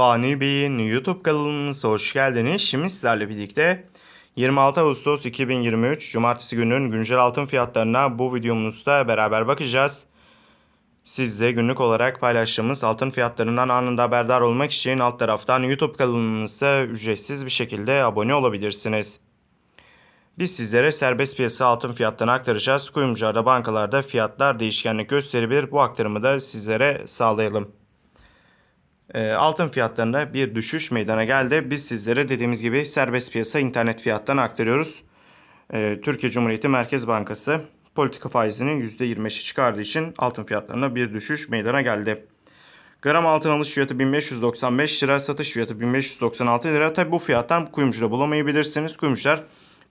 Fani Bey'in YouTube kanalımıza hoş geldiniz. Şimdi sizlerle birlikte 26 Ağustos 2023 Cumartesi gününün güncel altın fiyatlarına bu videomuzda beraber bakacağız. Siz de günlük olarak paylaştığımız altın fiyatlarından anında haberdar olmak için alt taraftan YouTube kanalımıza ücretsiz bir şekilde abone olabilirsiniz. Biz sizlere serbest piyasa altın fiyatlarını aktaracağız. Kuyumcularda bankalarda fiyatlar değişkenlik gösterebilir. Bu aktarımı da sizlere sağlayalım. E, altın fiyatlarında bir düşüş meydana geldi. Biz sizlere dediğimiz gibi serbest piyasa internet fiyatlarını aktarıyoruz. E, Türkiye Cumhuriyeti Merkez Bankası politika faizinin %25'i çıkardığı için altın fiyatlarına bir düşüş meydana geldi. Gram altın alış fiyatı 1595 lira, satış fiyatı 1596 lira. Tabi bu fiyattan kuyumcuda bulamayabilirsiniz. Kuyumcular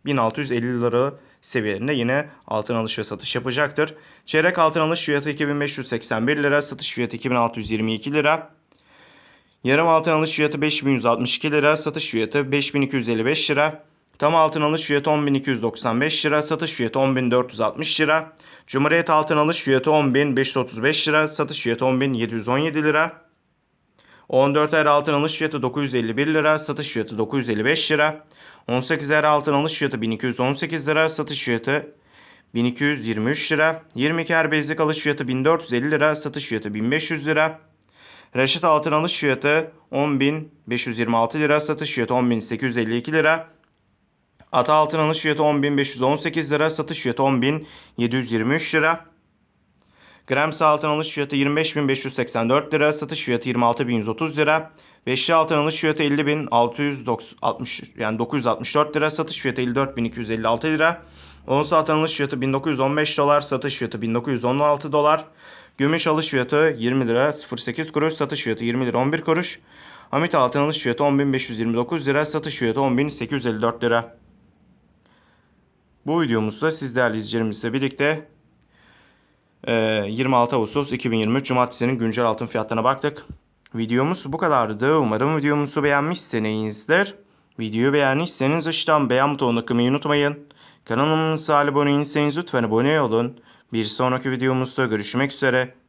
1650 lira seviyelerinde yine altın alış ve satış yapacaktır. Çeyrek altın alış fiyatı 2581 lira, satış fiyatı 2622 lira. Yarım altın alış fiyatı 5162 lira, satış fiyatı 5255 lira. Tam altın alış fiyatı 10295 lira, satış fiyatı 10460 lira. Cumhuriyet altın alış fiyatı 10535 lira, satış fiyatı 10717 lira. 14 er altın alış fiyatı 951 lira, satış fiyatı 955 lira. 18 er altın alış fiyatı 1218 lira, satış fiyatı 1223 lira. 22 er bezlik alış fiyatı 1450 lira, satış fiyatı 1500 lira. Reşit altın alış fiyatı 10.526 lira, satış fiyatı 10.852 lira. Ata altın alış fiyatı 10.518 lira, satış fiyatı 10.723 lira. Grams altın alış fiyatı 25.584 lira, satış fiyatı 26.130 lira. Beşli altın alış fiyatı 50.660 yani 964 lira, satış fiyatı 54.256 lira. Ons altın alış fiyatı 1915 dolar, satış fiyatı 1916 dolar. Gümüş alış fiyatı 20 lira 08 kuruş, satış fiyatı 20 lira 11 kuruş. Amit altın alış fiyatı 10.529 lira, satış fiyatı 10.854 lira. Bu videomuzda siz değerli izleyicilerimizle birlikte e, 26 Ağustos 2023 Cumartesi'nin güncel altın fiyatlarına baktık. Videomuz bu kadardı. Umarım videomuzu beğenmişsinizdir. Videoyu beğendiyseniz aşağıdan beğen butonuna tıklamayı unutmayın. Kanalımıza abone değilseniz lütfen abone olun. Bir sonraki videomuzda görüşmek üzere.